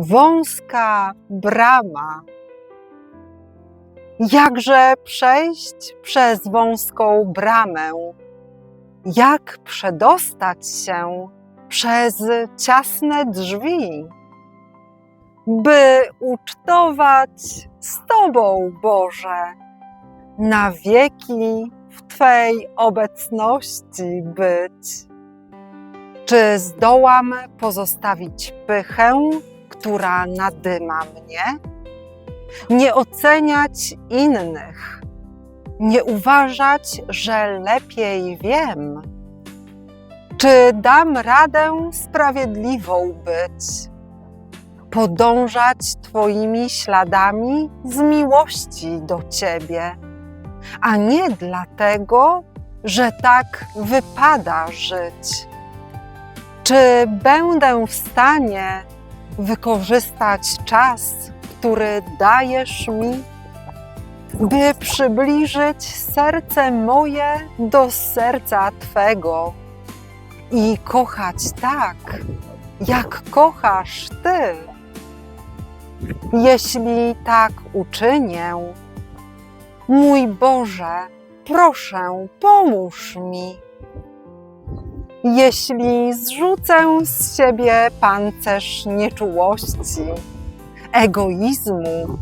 wąska brama. Jakże przejść przez wąską bramę? Jak przedostać się przez ciasne drzwi? By ucztować z Tobą, Boże, na wieki w Twej obecności być. Czy zdołam pozostawić pychę, która nadyma mnie? Nie oceniać innych, nie uważać, że lepiej wiem. Czy dam radę sprawiedliwą być? Podążać Twoimi śladami z miłości do Ciebie, a nie dlatego, że tak wypada żyć. Czy będę w stanie wykorzystać czas, który dajesz mi, by przybliżyć serce moje do serca Twego i kochać tak, jak kochasz Ty? Jeśli tak uczynię, mój Boże, proszę, pomóż mi. Jeśli zrzucę z siebie pancerz nieczułości, egoizmu,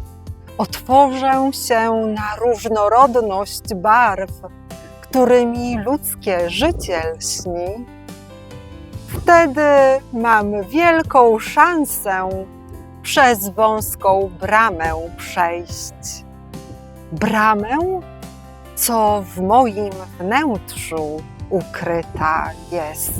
otworzę się na różnorodność barw, którymi ludzkie życie lśni, wtedy mam wielką szansę przez wąską bramę przejść. Bramę, co w moim wnętrzu ukryta jest.